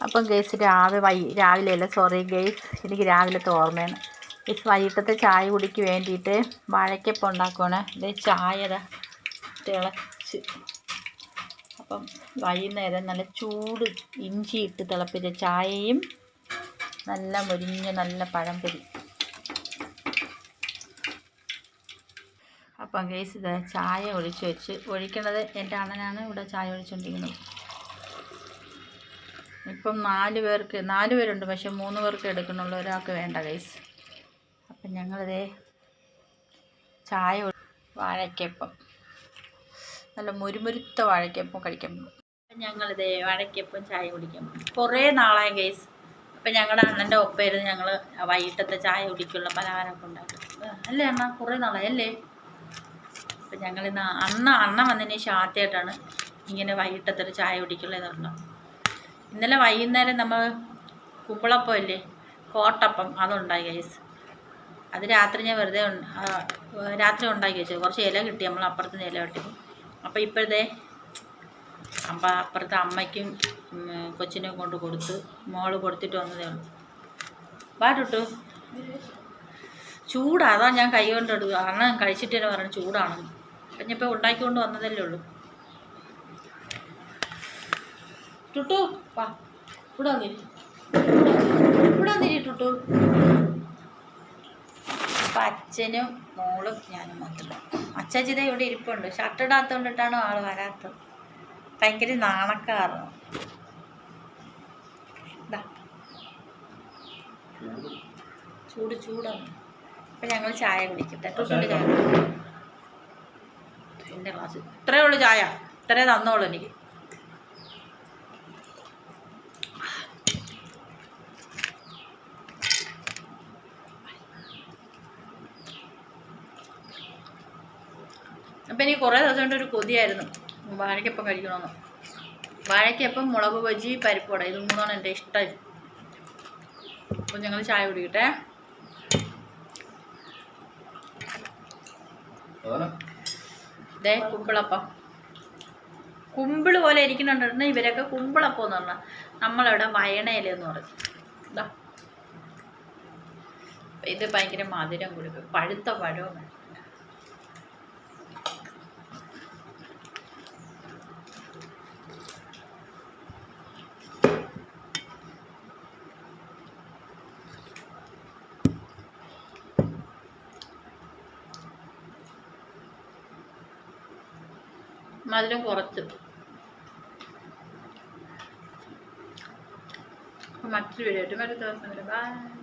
അപ്പം ഗേസ് രാവിലെ വൈ രാവിലെ അല്ല സോറി ഗേസ് എനിക്ക് രാവിലത്തെ ഓർമ്മയാണ്. ഗേസ് വൈകിട്ടത്തെ ചായ കുടിക്ക് വേണ്ടിയിട്ട് വാഴക്കപ്പം ഉണ്ടാക്കുവാണ്. ഇത് ചായ ദാ തിളച്ച്. അപ്പം വൈകുന്നേരം നല്ല ചൂട് ഇഞ്ചി ഇട്ട് തിളപ്പിച്ച ചായയും നല്ല മുരിഞ്ഞ നല്ല പഴംപൊരി അപ്പം ഗേസ് ഇത് ചായ ഒഴിച്ച് വെച്ച് ഒഴിക്കണത് എന്റെ അണനാണ് ഇവിടെ ചായ ഒഴിച്ചുകൊണ്ടിരിക്കുന്നത് ഇപ്പം നാല് പേർക്ക് നാല് പേരുണ്ട് പക്ഷെ മൂന്ന് പേർക്ക് എടുക്കണുള്ളൂ ഒരാൾക്ക് വേണ്ട ഗൈസ് അപ്പം ഞങ്ങളിതേ ചായ വാഴയ്ക്കപ്പം. നല്ല മുരുമുരുത്ത വാഴയ്ക്കപ്പം കഴിക്കാൻ പോകും ഞങ്ങളിതേ വാഴയ്ക്കപ്പം ചായ കുടിക്കാൻ പോകും കുറേ നാളായ ഗൈസ് അപ്പം ഞങ്ങളുടെ അണ്ണന്റെ ഒപ്പമായിരുന്നു ഞങ്ങൾ വൈകിട്ടത്തെ ചായ കുടിക്കുള്ള പലഹാരമൊക്കെ ഉണ്ടാക്കും അല്ലേ അണ്ണ? കുറേ നാളായല്ലേ അപ്പം ഞങ്ങളിന്ന് അണ്ണ അണ്ണ വന്നതിന് ശേഷം ആദ്യമായിട്ടാണ് ഇങ്ങനെ വൈകിട്ടത്തെ ഒരു ചായ കുടിക്കുള്ളത് പറഞ്ഞു ഇന്നലെ വൈകുന്നേരം നമ്മൾ കുമ്പിളപ്പം ഇല്ലേ കോട്ടപ്പം അതുണ്ടായി ഗൈസ് അത് രാത്രി ഞാൻ വെറുതെ രാത്രി ഉണ്ടാക്കി വെച്ചത് കുറച്ച് ഇല കിട്ടി നമ്മൾ അപ്പുറത്ത് നിന്ന് ഇല വെട്ടി. അപ്പോൾ ഇപ്പോഴത്തെ അപ്പം അപ്പുറത്തെ അമ്മയ്ക്കും കൊച്ചിനെയും കൊച്ചിനും കൊണ്ട് കൊടുത്ത് മോൾ കൊടുത്തിട്ട് വന്നതേ ഉള്ളൂ. വാട്ടിട്ടു ടുട്ടു. ചൂടാ. അതാ ഞാൻ കൈ കൊണ്ട് എടുക്കുക കഴിച്ചിട്ട് തന്നെ പറഞ്ഞു ചൂടാണെന്ന് അപ്പം ഞാൻ ഇപ്പോൾ ഉണ്ടാക്കിക്കൊണ്ട് വന്നതല്ലേ ഉള്ളൂ. ടുട്ടു വാ. ഇവിടെ വന്നിരി. ഇവിടെ വന്നിരി ടുട്ടു. അപ്പം അച്ഛനും മോളും ഞാനും മാത്രം അച്ചാച്ചിത ഇവിടെ ഇരിപ്പുണ്ട്. ഷർട്ട് ഇടാത്തോണ്ടിട്ടാണോ ആൾ വരാത്തത്? ഭയങ്കര നാണക്കാറാണ്. ചൂട് ചൂടാണ്. അപ്പം ഞങ്ങൾ ചായ കുടിക്കട്ടെ. ടുട്ടുന്റെ ചായ എന്റെ ക്ലാസ് ഇത്രയേ ഉള്ളൂ ചായ. ഇത്രേ തന്നോളൂ എനിക്ക്. അപ്പം എനിക്ക് കുറേ ദിവസം കൊണ്ട് ഒരു കൊതിയായിരുന്നു. വാഴയ്ക്കപ്പം കഴിക്കണമെന്ന് വാഴയ്ക്കപ്പം മുളക് ബജി പരിപ്പുവട ഇത് മൂന്നാണ് എന്റെ ഇഷ്ടം. അപ്പം ഞങ്ങൾ ചായ കുടിക്കട്ടെ. ദേ കുമ്പിളപ്പം. കുമ്പിൾ പോലെ ഇരിക്കുന്നുണ്ട് ഇവരൊക്കെ കുമ്പിളപ്പം എന്ന് പറഞ്ഞാൽ നമ്മളവിടെ വയണയിലെന്ന് പറയും ഇതാ ഇത് ഭയങ്കര മധുരം കൊടുക്കും. പഴുത്ത പഴവും വേണം. മധുരം കുറച്ച്. മറ്റൊരു വീഡിയോ ആയിട്ട് മറ്റു ദിവസം വരെ. ബൈ